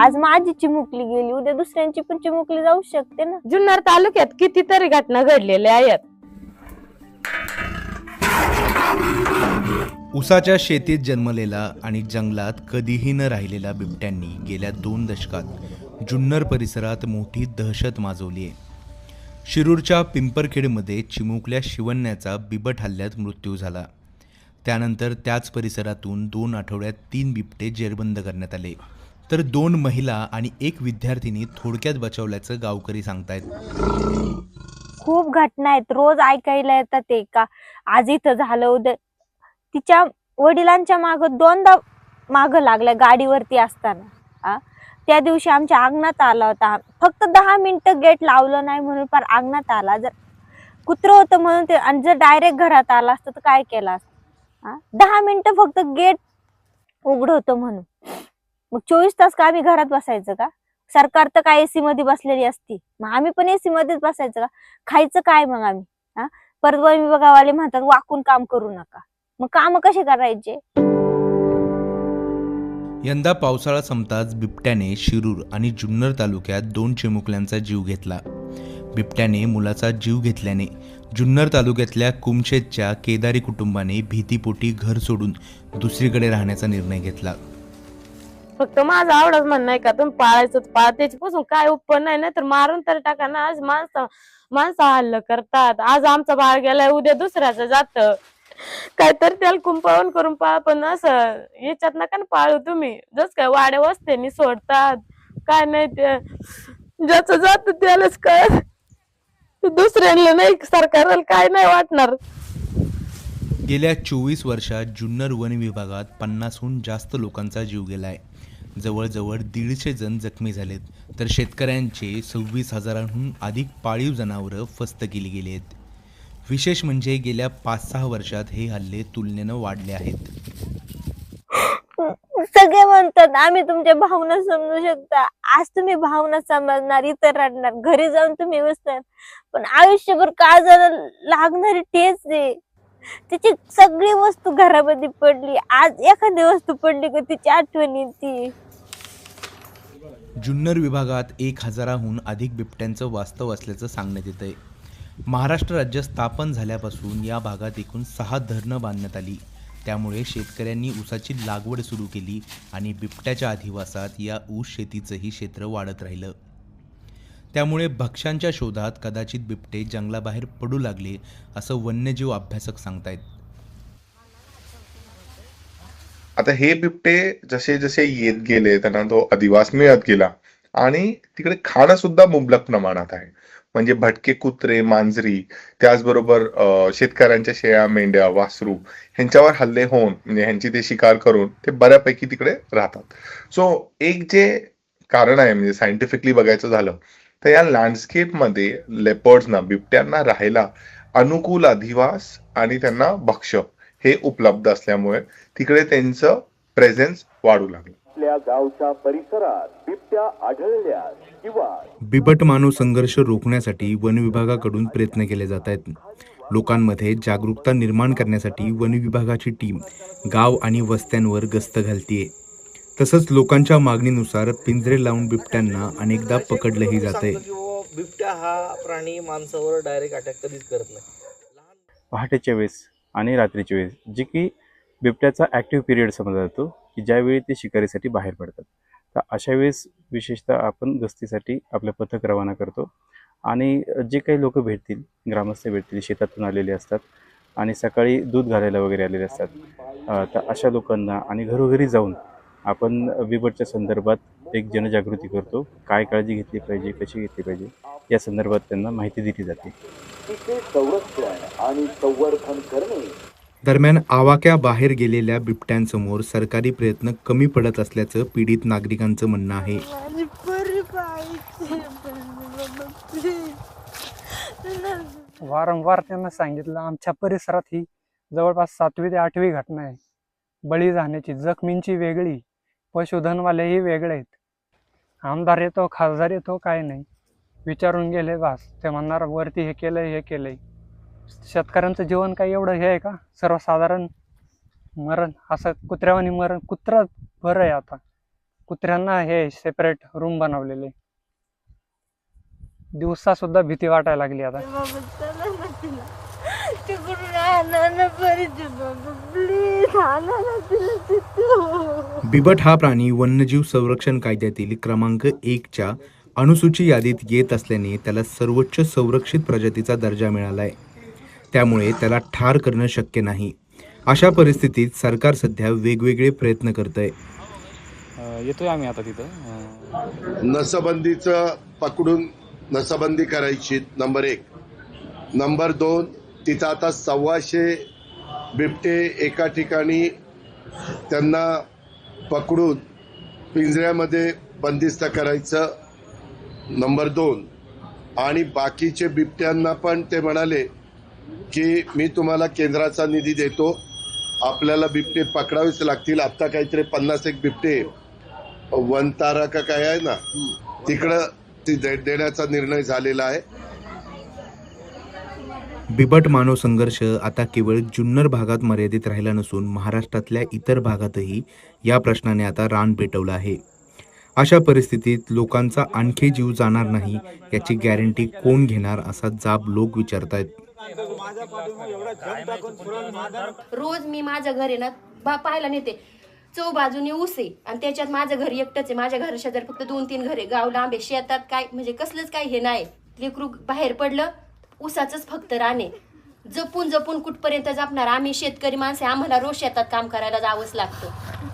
आज माझी चिमुकली गेली उद्या दुसऱ्यांची पण चिमुकली जाऊ शकते ना. जुन्नर तालुक्यात कितीतरी घटना घडलेल्या आहेत. उसाच्या शेतीत जन्मलेला आणि जंगलात कधीही न राहिलेला बिबट्यांनी गेल्या दोन दशकात जुन्नर परिसरात मोठी दहशत माजवली आहे. शिरूरच्या पिंपरखेडमध्ये चिमुकल्या शिवण्याचा बिबट हल्ल्यात मृत्यू झाला. त्यानंतर त्याच परिसरातून दोन आठवड्यात तीन बिबटे जेरबंद करण्यात आले. तर दोन महिला आणि एक विद्यार्थिनी थोडक्यात बचावल्याचं गावकरी सांगतायत. खूप घटना आहेत. रोज ऐकायला येतात ते का आज इथं झालं उद्या तिच्या वडिलांच्या माग दोनदा माग लागल्या गाडीवरती असताना. त्या दिवशी आमच्या अंगणात आला होता. फक्त दहा मिनिटं गेट लावलं नाही म्हणून फार अंगणात आला. जर कुत्रं होतं म्हणून ते आणि जर डायरेक्ट घरात आला असतं तर काय केलं असतं? दहा मिनिटं फक्त गेट उघड होतं म्हणून. मग चोवीस तास का आम्ही घरात बसायचं का? सरकार तर काय एसी मध्ये बसलेली असती. मग आम्ही पण एसी मध्येच बसायचं का? खायचं काय मग आम्ही? हा? परत वन विभागावाले म्हणतात वाकून काम करू नका. मग काम कसे करायचे? यंदा पावसाळा संपताच बिबट्याने शिरूर आणि जुन्नर तालुक्यात दोन चिमुकल्यांचा जीव घेतला. बिबट्याने मुलाचा जीव घेतल्याने जुन्नर तालुक्यातल्या कुमशेतच्या केदारी कुटुंबाने भीतीपोटी घर सोडून दुसरीकडे राहण्याचा निर्णय घेतला. फक्त माझं आवडच म्हणणं आहे का? तुम्ही पाळायचं पाळ. त्याच्यापासून काय उत्पन्न नाही ना तर मारून तर टाका ना. आज माणसं माणसं हल्ल करतात. आज आमचा बाळ गेलाय उद्या दुसऱ्याचं जात. तर त्याला कुंपावून करून पाळ पण असं याच्यात नका ना पाळू तुम्ही. जस काय वाड्या वस्त्यांनी सोडतात. काय नाही ते. ज्याचं जात त्यालाच काय दुसऱ्यांना नाही सरकारला काय नाही वाटणार. गेल्या चोवीस वर्षात जुन्नर वन विभागात पन्नासहून जास्त लोकांचा जीव गेलाय. जवळजवळ दीडशे जण जखमी झालेत. तर शेतकऱ्यांचे सव्वीस हजारांहून अधिक पाळीव जनावरं फस्त केली गेली आहेत. विशेष म्हणजे गेल्या पाच सहा वर्षात हे हल्ले तुलनेनं वाढले आहेत. सगळे म्हणतात आम्ही तुमच्या भावना समजू शकता. आज तुम्ही भावना समजणार इतर रडणार घरी जाऊन तुम्ही बसणार. पण आयुष्यभर काळजाला लागणारी ठेच आहे. तिची सगळी वस्तू घरामध्ये पडली. आज एखादी वस्तू पडली का तिची आठवण येते. जुन्नर विभागात एक हजाराहून अधिक बिबट्यांचं वास्तव असल्याचं सांगण्यात येत आहे महाराष्ट्र राज्य स्थापन झाल्यापासून या भागात एकूण सहा धरणं बांधण्यात आली. त्यामुळे शेतकऱ्यांनी ऊसाची लागवड सुरू केली आणि बिबट्याच्या अधिवासात या ऊस शेतीचंही क्षेत्र वाढत राहिलं. त्यामुळे भक्ष्यांच्या शोधात कदाचित बिबटे जंगलाबाहेर पडू लागले असं वन्यजीव अभ्यासक सांगतायत. आता हे बिबटे जसे जसे येत गेले त्यांना तो अधिवास मिळत गेला. आणि तिकडे खाणं सुद्धा मुबलक प्रमाणात आहे. म्हणजे भटके कुत्रे मांजरी त्याचबरोबर शेतकऱ्यांच्या शेळ्या मेंढ्या वासरू ह्यांच्यावर हल्ले होऊन म्हणजे ह्यांची ते शिकार करून ते बऱ्यापैकी तिकडे राहतात. सो एक जे कारण आहे म्हणजे सायंटिफिकली बघायचं झालं तर या लँडस्केपमध्ये लेपर्ड्सना बिबट्यांना राहायला अनुकूल अधिवास आणि त्यांना भक्ष हे उपलब्ध असल्यामुळे तिकडे त्यांचं प्रेझेन्स वाढू लागलं. आपल्या गावच्या परिसरात बिबट्या आढळल्यास किंवा बिबट मानव संघर्ष रोखण्यासाठी वन विभागाकडून प्रयत्न केले जात आहेत. लोकांमध्ये जागरूकता निर्माण करण्यासाठी वन विभागाची टीम गाव आणि वस्त्यांवर गस्त घालतीये. तसंच लोकांच्या मागणीनुसार पिंजरे लावून बिबट्यांना अनेकदा पकडलंही जातंय. बिबट्या हा प्राणी माणसावर डायरेक्ट अटॅक कधीच करत नाही. पहाटेच्या वेळेस आणि रात्रीच्या वेळेस जी की बिबट्याचा ॲक्टिव्ह पिरियड समजला जातो की ज्यावेळी ते शिकारीसाठी बाहेर पडतात. तर अशा वेळेस विशेषतः आपण गस्तीसाठी आपलं पथक रवाना करतो. आणि जे काही लोक भेटतील ग्रामस्थ भेटतील शेतातून आलेले असतात आणि सकाळी दूध घालायला वगैरे आलेले असतात तर अशा लोकांना आणि घरोघरी जाऊन आपण बिबटच्या संदर्भात एक जनजागृती करतो. काय काळजी घेतली पाहिजे कशी घेतली पाहिजे? या संदर्भात त्यांना माहिती दिली जाते. संरक्षण आणि संवर्धन करणे. दरम्यान आवाक्या बाहेर गेलेल्या बिबट्यांसमोर सरकारी प्रयत्न कमी पडत असल्याचं पीडित नागरिकांचं म्हणणं आहे. वारंवार त्यांना सांगितलं आमच्या परिसरात ही जवळपास सातवी ते आठवी घटना आहे. बळी जाण्याची जखमींची वेगळी पशुधनवालेही वेगळे आहेत. आमदार येतो खासदार येतो काय नाही. विचारून गेले बास ते म्हणणार वरती हे केलंय हे केलंय. शेतकऱ्यांचं जीवन काही एवढं हे आहे का? सर्वसाधारण मरण असं कुत्र्यावानी मरण कुत्रा बरं आहे आता. कुत्र्यांना हे सेपरेट रूम बनवलेले. दिवसा सुद्धा भीती वाटायला लागली आता. बिबट हा प्राणी वन्यजीव संरक्षण कायद्यातील क्रमांक एकच्या अनुसूची यादीत येत असल्याने त्याला सर्वोच्च संरक्षित प्रजातीचा दर्जा मिळाला आहे त्यामुळे त्याला ठार करणं शक्य नाही. अशा परिस्थितीत सरकार सध्या वेगवेगळे प्रयत्न करत आहे येतोय आम्ही आता तिथं. नसबंदीचं पकडून नसबंदी करायची नंबर एक. नंबर दोन तिथं आता सव्वाशे बिबटे एका ठिकाणी त्यांना पकडून पिंजऱ्यामध्ये बंदिस्त करायचं नंबर दोन. आणि बाकीचे बिबट्यांना पण ते म्हणाले की मी तुम्हाला केंद्राचा निधी देतो. आपल्याला बिबटे पकडावेच लागतील. आत्ता काहीतरी पन्नास एक बिबटे वनतारा का काय आहे ना तिकडं ती दे- देण्याचा निर्णय झालेला आहे. बिबट मानव संघर्ष आता केवळ जुन्नर भागात मर्यादित राहिला नसून महाराष्ट्रातल्या इतर भागातही या प्रश्नाने आता रान पेटवलं आहे. अशा परिस्थितीत लोकांचा आणखी जीव जाणार नाही याची गॅरंटी कोण घेणार असा जाब लोक विचारतायत. रोज मी माझ्या घरी ना बा पाहायला नेते. चौ बाजूने ऊस आहे आणि त्याच्यात माझं घर एकटंच आहे. माझ्या घरा शेजारी फक्त दोन तीन घरे गाव लांबे शेतात काय म्हणजे कसलंच काय हे नाही. लेकरू बाहेर पडलं ऊसाचंच फक्त राणे जपून जपून कुठपर्यंत जपणार? आम्ही शेतकरी माणसे आम्हाला रोज शेतात काम करायला जावंच लागतं.